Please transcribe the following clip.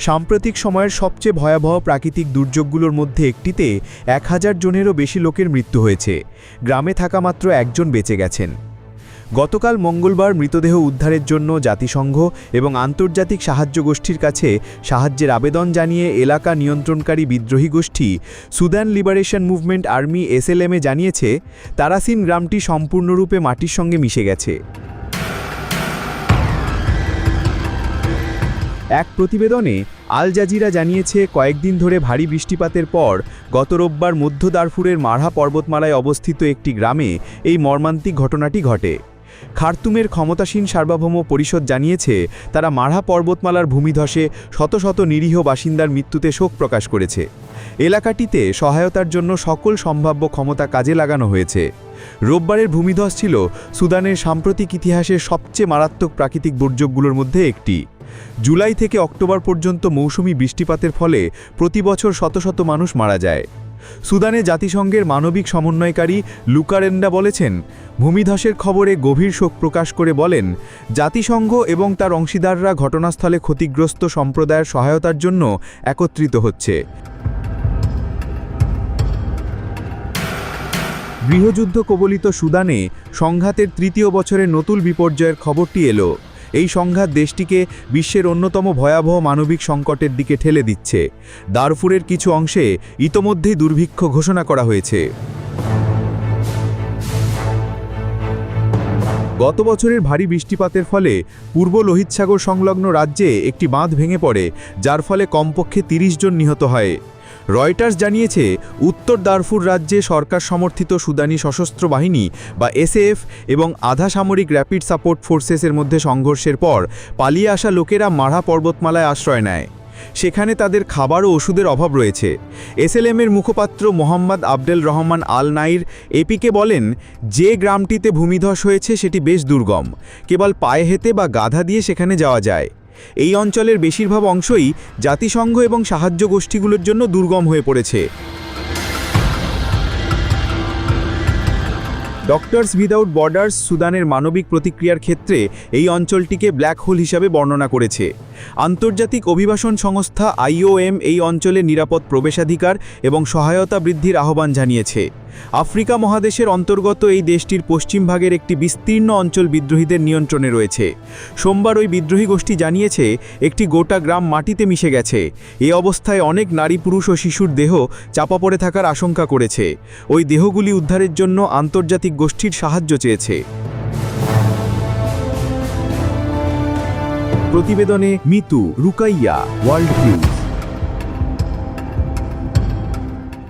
সাম্প্রতিক সময়ের সবচেয়ে ভয়াবহ প্রাকৃতিক দুর্যোগগুলোর মধ্যে একটিতে এক হাজার জনেরও বেশি লোকের মৃত্যু হয়েছে। গ্রামে থাকা মাত্র একজন বেঁচে গেছেন। গতকাল মঙ্গলবার মৃতদেহ উদ্ধারের জন্য জাতিসংঘ এবং আন্তর্জাতিক সাহায্য গোষ্ঠীর কাছে সাহায্যের আবেদন জানিয়ে এলাকা নিয়ন্ত্রণকারী বিদ্রোহী গোষ্ঠী সুদান লিবারেশন মুভমেন্ট আর্মি এসএলএমে জানিয়েছে, তারাসিন গ্রামটি সম্পূর্ণরূপে মাটির সঙ্গে মিশে গেছে। এক প্রতিবেদনে আল জাজিরা জানিয়েছে, কয়েকদিন ধরে ভারী বৃষ্টিপাতের পর গত রোববার মধ্য দারফুরের মারহা পর্বতমালায় অবস্থিত একটি গ্রামে এই মর্মান্তিক ঘটনাটি ঘটে। খার্তুমের ক্ষমতাসীন সার্বভৌম পরিষদ জানিয়েছে, তারা মারহা পর্বতমালার ভূমিধসে শত শত নিরীহ বাসিন্দার মৃত্যুতে শোক প্রকাশ করেছে। এলাকাটিতে সহায়তার জন্য সকল সম্ভাব্য ক্ষমতা কাজে লাগানো হয়েছে। রোববারের ভূমিধস ছিল সুদানের সাম্প্রতিক ইতিহাসের সবচেয়ে মারাত্মক প্রাকৃতিক দুর্যোগগুলোর মধ্যে একটি। জুলাই থেকে অক্টোবর পর্যন্ত মৌসুমি বৃষ্টিপাতের ফলে প্রতি বছর শত শত মানুষ মারা যায়। সুদানে জাতিসংঘের মানবিক সমন্বয়কারী লুকারেন্ডা বলেছেন, ভূমিধসের খবরে গভীর শোক প্রকাশ করে বলেন, জাতিসংঘ এবং তার অংশীদাররা ঘটনাস্থলে ক্ষতিগ্রস্ত সম্প্রদায়ের সহায়তার জন্য একত্রিত হচ্ছে। গৃহযুদ্ধ কবলিত সুদানে সংঘাতের তৃতীয় বছরের নতুন বিপর্যয়ের খবরটি এলো। এই সংঘাত দেশটিকে বিশ্বের অন্যতম ভয়াবহ মানবিক সংকটের দিকে ঠেলে দিচ্ছে। দারফুরের কিছু অংশে ইতোমধ্যেই দুর্ভিক্ষ ঘোষণা করা হয়েছে। গত বছরের ভারী বৃষ্টিপাতের ফলে পূর্ব লোহিত সাগর সংলগ্ন রাজ্যে একটি বাঁধ ভেঙে পড়ে, যার ফলে কমপক্ষে ৩০ জন নিহত হয়। রয়টার্স জানিয়েছে, উত্তর দারফুর রাজ্যে সরকার সমর্থিত সুদানি সশস্ত্র বাহিনী বা এসএএফ এবং আধা সামরিক র্যাপিড সাপোর্ট ফোর্সেসের মধ্যে সংঘর্ষের পর পালিয়ে আসা লোকেরা মারা পর্বতমালায় আশ্রয় নেয়। সেখানে তাদের খাবার ও ওষুধের অভাব রয়েছে। এসএলএমের মুখপাত্র Mohammed Abdel Rahman al Nair APK বলেন, যে গ্রামটিতে ভূমিধস হয়েছে সেটি বেশ দুর্গম। কেবল পায়ে হেঁটে বা গাধা দিয়ে সেখানে যাওয়া যায়। এই অঞ্চলের বেশিরভাগ অংশই জাতিসংঘ এবং সাহায্য গোষ্ঠীগুলোর জন্য দুর্গম হয়ে পড়েছে। ডক্টরস উইদাউট বর্ডার্স সুদানের মানবিক প্রতিক্রিয়ার ক্ষেত্রে এই অঞ্চলটিকে ব্ল্যাক হোল হিসাবে বর্ণনা করেছে। আন্তর্জাতিক অভিবাসন সংস্থা আইওএম এই অঞ্চলে নিরাপদ প্রবেশাধিকার এবং সহায়তা বৃদ্ধির আহ্বান জানিয়েছে। আফ্রিকা মহাদেশের অন্তর্গত এই দেশটির পশ্চিম ভাগের একটি বিস্তীর্ণ অঞ্চল বিদ্রোহীদের নিয়ন্ত্রণে রয়েছে। সোমবার ওই বিদ্রোহী গোষ্ঠী জানিয়েছে, একটি গোটা গ্রাম মাটিতে মিশে গেছে। এ অবস্থায় অনেক নারী, পুরুষ ও শিশুর দেহ চাপা পড়ে থাকার আশঙ্কা করেছে। ওই দেহগুলি উদ্ধারের জন্য আন্তর্জাতিক গোষ্ঠীর সাহায্য চেয়েছে। প্রতিবেদনে মিতু রুকাইয়া, ওয়ার্ল্ড নিউজ।